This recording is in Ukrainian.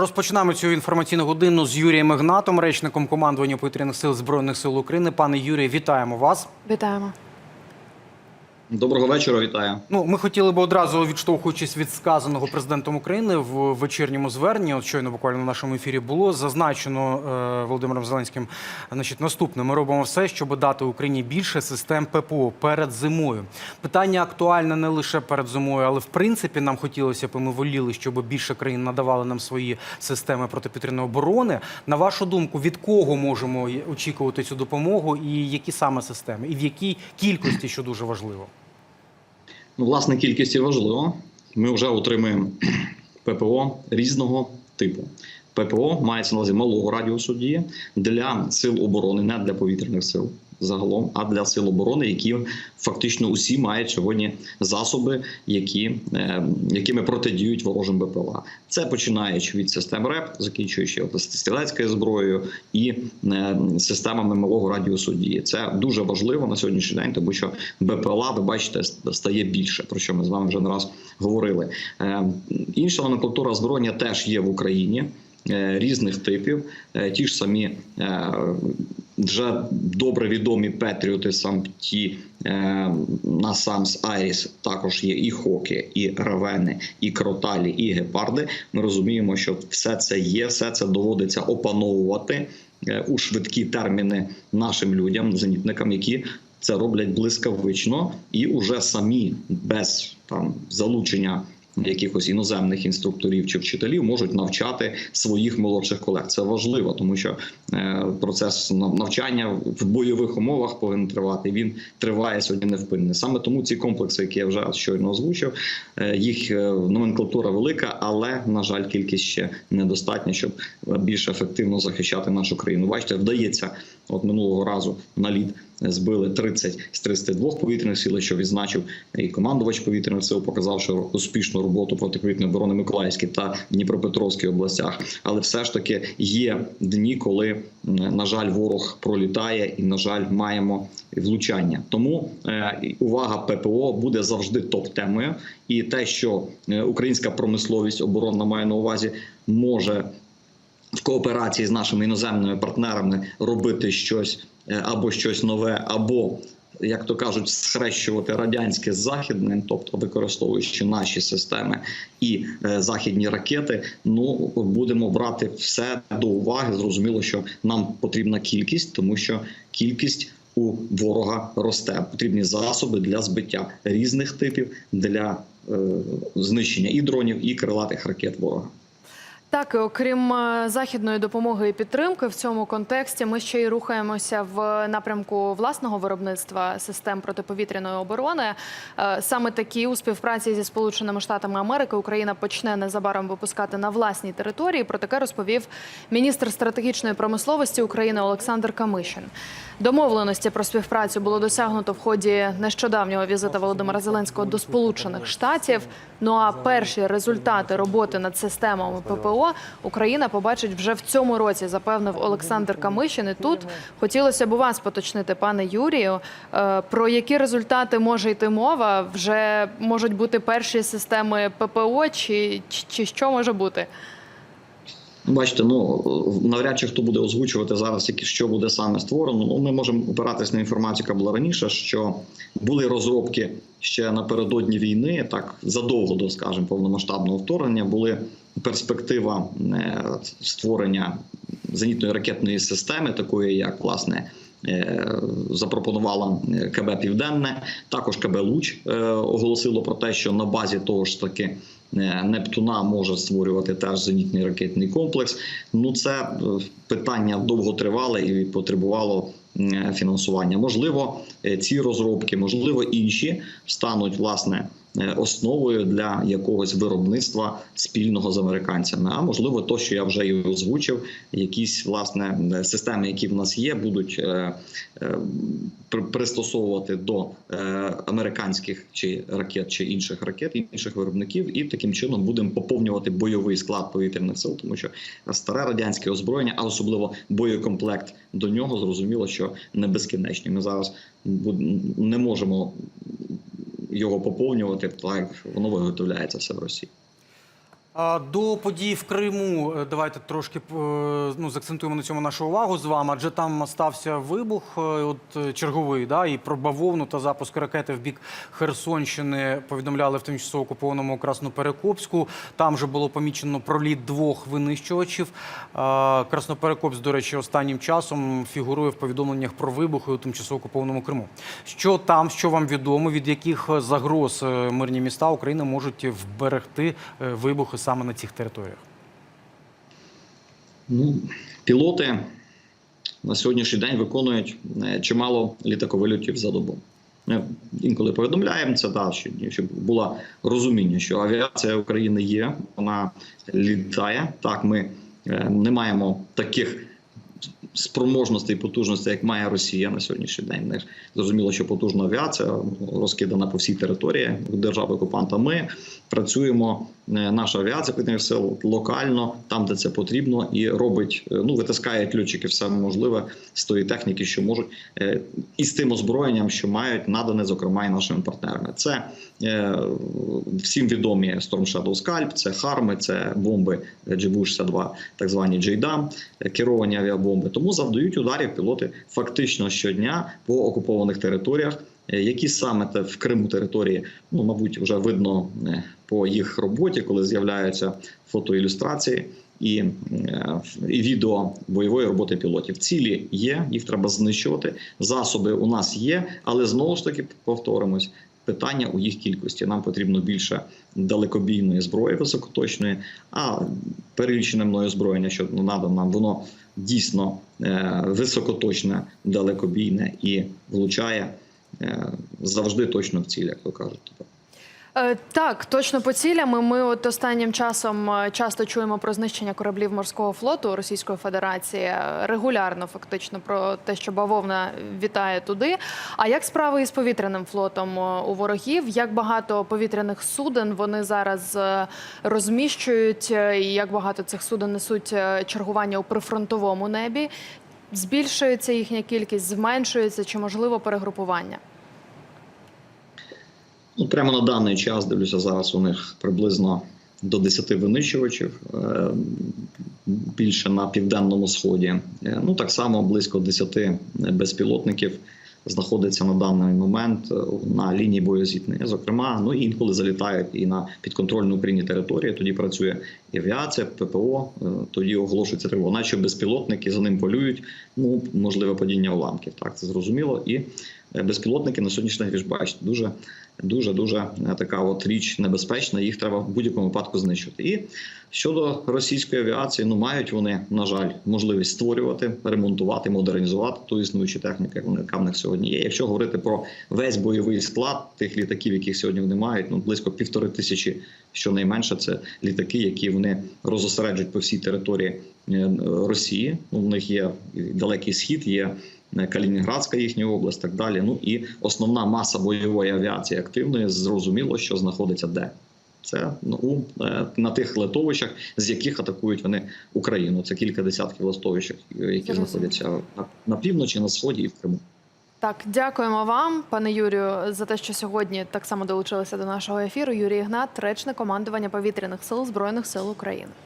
Розпочинаємо цю інформаційну годину з Юрієм Ігнатом, речником командування повітряних сил збройних сил України. Пане Юрію, вітаємо вас. Вітаємо. Доброго вечора, вітаю. Ну, ми хотіли б одразу відштовхуючись від сказаного президентом України в вечірньому зверненні. От щойно буквально в нашому ефірі було зазначено е, Володимиром Зеленським. Значить, наступне ми робимо все, щоб дати Україні більше систем ППО перед зимою. Питання актуальне не лише перед зимою, але в принципі нам хотілося б і ми воліли, щоб більше країн надавали нам свої системи протиповітряної оборони. На вашу думку, від кого можемо очікувати цю допомогу, і які саме системи, і в якій кількості, що дуже важливо. Ну, власне, кількість і важливо. Ми вже отримуємо ППО різного типу. ППО мається на увазі малого радіусу дії для сил оборони, не для повітряних сил загалом, а для сил оборони, які фактично усі мають сьогодні засоби, які, е, якими протидіють ворожим БПЛА. Це починаючи від систем РЕП, закінчуючи стрілецькою зброєю і е, системами малого радіусу дії. Це дуже важливо на сьогоднішній день, тому що БПЛА, ви бачите, стає більше, про що ми з вами вже не раз говорили. Е, Інша номенклатура озброєння теж є в Україні. Різних типів, ті ж самі вже добре відомі Петріоти, сам ті е, на Самс Айріс також є і Хоки, і Равени, і Кроталі, і Гепарди. Ми розуміємо, що все це є, все це доводиться опановувати е, у швидкі терміни нашим людям, зенітникам, які це роблять блискавично і уже самі без там залучення. Якихось іноземних інструкторів чи вчителів можуть навчати своїх молодших колег. Це важливо, тому що е, процес навчання в бойових умовах повинен тривати. Він триває сьогодні невпинно. Саме тому ці комплекси, які я вже щойно озвучив, е, їх е, номенклатура велика, але на жаль, кількість ще недостатня, щоб більш ефективно захищати нашу країну. Бачите, вдається от минулого разу на лід збили 30 з 32 повітряних сил, що відзначив і командувач повітряних сил, показавши успішну роботу протиповітряної оборони Миколаївській та Дніпропетровській областях. Але все ж таки є дні, коли на жаль ворог пролітає, і на жаль, маємо влучання. Тому е, увага ППО буде завжди топ-темою, і те, що е, українська промисловість оборонна має на увазі, може в кооперації з нашими іноземними партнерами робити щось е, або щось нове, або як то кажуть, схрещувати радянське з західним, тобто використовуючи наші системи і е, західні ракети. Ну будемо брати все до уваги. Зрозуміло, що нам потрібна кількість, тому що кількість у ворога росте. Потрібні засоби для збиття різних типів для е, знищення і дронів, і крилатих ракет ворога. Так, окрім е, західної допомоги і підтримки в цьому контексті, ми ще й рухаємося в напрямку власного виробництва систем протиповітряної оборони. Е, Саме такі у співпраці зі Сполученими Штатами Америки Україна почне незабаром випускати на власній території. Про таке розповів міністр стратегічної промисловості України Олександр Камишин. Домовленості про співпрацю було досягнуто в ході нещодавнього візита Володимира Зеленського до Сполучених Штатів. Ну а перші результати роботи над системами ППО Україна побачить вже в цьому році, запевнив Олександр Камишин. І тут хотілося б у вас поточнити, пане Юрію, е, про які результати може йти мова? Вже можуть бути перші системи ППО, чи, чи що може бути? Бачите, ну навряд чи хто буде озвучувати зараз, які що буде саме створено. Ну ми можемо опиратись на інформацію, яка була раніше, що були розробки ще напередодні війни, так задовго до, скажімо, повномасштабного вторгнення, були перспектива е, створення зенітної ракетної системи, такої як власне. е, Запропонувала е, КБ Південне, також КБ Луч оголосило про те, що на базі того ж таки Нептуна може створювати теж зенітний ракетний комплекс. Ну це е, питання довго тривале і потребувало е, фінансування. Можливо, е, ці розробки, можливо, інші стануть власне е, основою для якогось виробництва спільного з американцями. А можливо, то, що я вже і озвучив, якісь власне е, системи, які в нас є, будуть е, е, пристосовувати до е, американських чи ракет, чи інших ракет, інших виробників, і таким чином будемо поповнювати бойовий склад повітряних сил, тому що старе радянське озброєння, а особливо боєкомплект до нього, зрозуміло, що не безкінечний. Ми зараз не можемо його поповнювати так, воно виготовляється все в Росії. До подій в Криму е, давайте трошки е, ну, закцентуємо на цьому нашу увагу з вами, адже там стався вибух, е, от черговий, да, і про бавовну та запуск ракети в бік Херсонщини повідомляли в тимчасово окупованому Красноперекопську. Там же було помічено проліт двох винищувачів. Красноперекопськ, до речі, останнім часом фігурує в повідомленнях про вибухи у тимчасово окупованому Криму. Що там, що вам відомо, від яких загроз мирні міста України можуть вберегти вибухи саме на цих територіях? Ну, пілоти на сьогоднішній день виконують е, чимало літаковильотів за добу. Ми інколи повідомляємо це, да, щоб, щоб було розуміння, що авіація України є, вона літає. Так, ми е, не маємо таких спроможностей потужностей, як має Росія на сьогоднішній день. Зрозуміло, що потужна авіація розкидана по всій території держави окупанта. Ми працюємо. е, Наша авіація повітряних сил локально, там де це потрібно, і робить е, ну витискає льотчики все можливе з тої техніки, що можуть, е, і з тим озброєнням, що мають надане, зокрема, і нашими партнерами. Це всім відомі Storm Shadow Scalp, це харми, це бомби GBU-62, так звані е, керовані авіабомби. Тому завдають ударів пілоти фактично щодня по окупованих територіях. Е, Які саме те в Криму території, ну мабуть, вже видно е, по їх роботі, коли з'являються фотоілюстрації і, е, і відео бойової роботи пілотів. Цілі є, їх треба знищувати. Засоби у нас є, але знову ж таки повторимось. Питання у їх кількості. Нам потрібно більше далекобійної зброї високоточної, а перелічене мною озброєння, що надано нам, воно дійсно високоточна, високоточне, далекобійне і влучає е, завжди точно в ціль, як то кажуть. Е, Так, точно по цілям. Ми от останнім часом е, часто чуємо про знищення кораблів морського флоту Російської Федерації е, регулярно, фактично, про те, що бавовна вітає туди. А як справи із повітряним флотом у ворогів? Як багато повітряних суден вони зараз розміщують, і як багато цих суден несуть чергування у прифронтовому небі? Збільшується їхня кількість, зменшується чи можливо перегрупування? Ну, прямо на даний час дивлюся зараз. У них приблизно до 10 винищувачів, е, більше на південному сході. Е, Ну так само близько 10 безпілотників знаходиться на даний момент е, на лінії боєзіткнення. Зокрема, ну інколи залітають і на підконтрольну Україні території. Тоді працює і авіація, ППО. Тоді оголошується тривога. Наче безпілотники за ним полюють. Ну можливе падіння уламків. Так це зрозуміло. І безпілотники на сьогоднішній день бачите дуже дуже дуже е, така от річ небезпечна. Їх треба в будь-якому випадку знищити. І щодо російської авіації, ну мають вони на жаль можливість створювати, ремонтувати, модернізувати ту існуючу техніку, яка в них сьогодні є. Якщо говорити про весь бойовий склад тих літаків, яких сьогодні вони мають, ну близько півтори тисячі, щонайменше, це літаки, які вони розосереджують по всій території е, Росії. Ну, в них є далекий схід, є е, Калінінградська їхня область, так далі. Ну і основна маса бойової авіації активної зрозуміло, що знаходиться де. Це ну, е, на тих литовищах, з яких атакують вони Україну. Це кілька десятків литовищ, які знаходяться на, на півночі, на сході і в Криму. Так, дякуємо вам, пане Юрію, за те, що сьогодні так само долучилися до нашого ефіру. Юрій Ігнат, речник командування повітряних сил Збройних сил України.